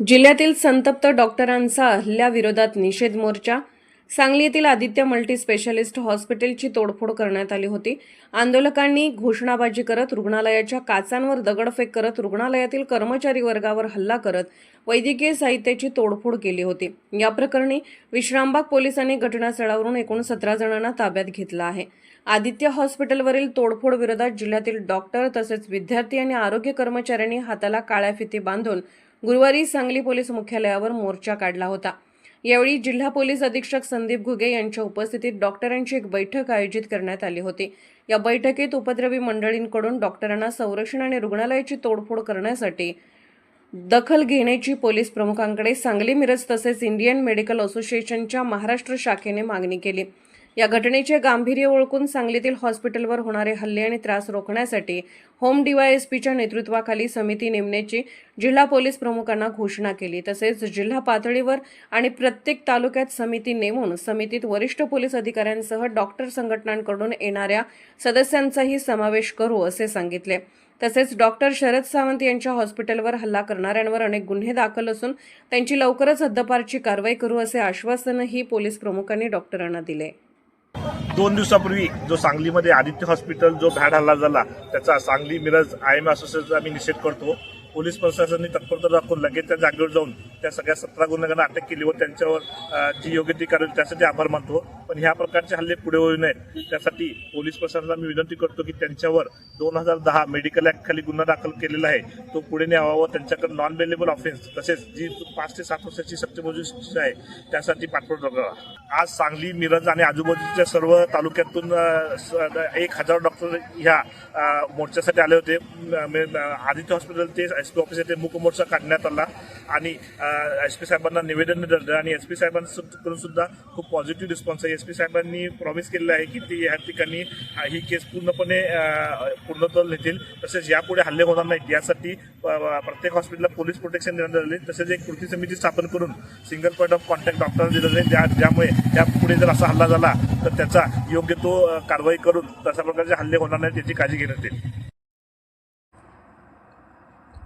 जिल्ह्यातील संतप्त डॉक्टरांचा हल्ल्याविरोधात निषेध मोर्चा. सांगली येथील आदित्य मल्टी स्पेशालिस्ट हॉस्पिटलची तोडफोड करण्यात आली होती. आंदोलकांनी घोषणाबाजी करत रुग्णालयाच्या काचांवर दगडफेक करत रुग्णालयातील कर्मचारी वर्गावर हल्ला करत वैद्यकीय साहित्याची तोडफोड केली होती. या प्रकरणी विश्रामबाग पोलिसांनी घटनास्थळावरून एकूण सतरा जणांना ताब्यात घेतलं आहे. आदित्य हॉस्पिटलवरील तोडफोड विरोधात जिल्ह्यातील डॉक्टर तसेच विद्यार्थी आणि आरोग्य कर्मचाऱ्यांनी हाताला काळ्या फिती बांधून गुरुवारी सांगली पोलीस मुख्यालयावर मोर्चा काढला होता. यावेळी जिल्हा पोलीस अधीक्षक संदीप घुगे यांच्या उपस्थितीत डॉक्टरांची एक बैठक आयोजित करण्यात आली होती. या बैठकीत उपद्रवी मंडळींकडून डॉक्टरांना संरक्षण आणि रुग्णालयाची तोडफोड करण्यासाठी दखल घेण्याची पोलीस प्रमुखांकडे सांगली मिरज तसेच इंडियन मेडिकल असोसिएशनच्या महाराष्ट्र शाखेने मागणी केली. या घटनेचे गांभीर्य ओळखून सांगलीतील हॉस्पिटलवर होणारे हल्ले आणि त्रास रोखण्यासाठी होम डीवायएसपीच्या नेतृत्वाखाली समिती नेमण्याची जिल्हा पोलीस प्रमुखांना घोषणा केली. तसेच जिल्हा पातळीवर आणि प्रत्येक तालुक्यात समिती नेमून समितीत वरिष्ठ पोलीस अधिकाऱ्यांसह डॉक्टर संघटनांकडून येणाऱ्या सदस्यांचाही समावेश करू असे सांगितले. तसेच डॉक्टर शरद सावंत यांच्या हॉस्पिटलवर हल्ला करणाऱ्यांवर अनेक गुन्हे दाखल असून त्यांची लवकरच हद्दपारची कारवाई करू असे आश्वासनही पोलीस प्रमुखांनी डॉक्टरांना दिले. दोन दिवसापूर्वी जो सांगलीमध्ये आदित्य हॉस्पिटल जो भॅड हल्ला झाला त्याचा सांगली मिरज आय एम असोसिएशनचा आम्ही निषेध करतो. पोलीस प्रशासनाने तत्परता दाखवून लगेच त्या जागेवर जाऊन त्या सगळ्या सतरा गुन्हेगारांना अटक केली व त्यांच्यावर जी योग्य ती करावी त्यासाठी आभार मानतो. पण ह्या प्रकारचे हल्ले पुढे होऊ नयेत. त्यासाठी पोलीस प्रशासनाला मी विनंती करतो की त्यांच्यावर दोन हजार दहा मेडिकल ऍक्ट खाली गुन्हा दाखल केलेला आहे. तो पुढे न्यावा व त्यांच्याकडे नॉन बेलेबल ऑफेन्स तसेच जी पाच ते सात वर्षाची सक्तीमोजी शिक्षा आहे त्यासाठी पाठपुरावा करावा आज सांगली मिरज आणि आजूबाजूच्या सर्व तालुक्यातून एक हजार डॉक्टर ह्या मोर्चासाठी आले होते. आदित्य हॉस्पिटल ते एस पी ऑफिस येथे मूक मोर्चा काढण्यात आला. आणि एस पी साहेबांना निवेदन दिलं आणि एस पी साहेबांकडून सुद्धा खूप पॉझिटिव्ह रिस्पॉन्स आहे. एस पी साहेबांनी प्रॉमिस केलेलं आहे की ते या ठिकाणी ही केस पूर्णपणे पूर्णत्व नेतील. तसेच यापुढे हल्ले होणार नाहीत. यासाठी प्रत्येक हॉस्पिटलला पोलीस प्रोटेक्शन देण्यात आले. तसेच एक कृती समिती स्थापन करून सिंगल पॉईंट ऑफ कॉन्टॅक्ट डॉक्टरांना दिलं जाईल. ज्या ज्यामुळे त्यापुढे जर असा हल्ला झाला तर त्याचा योग्य तो कारवाई करून तशा प्रकारचे हल्ले होणार नाहीत याची काळजी घेण्यात येईल.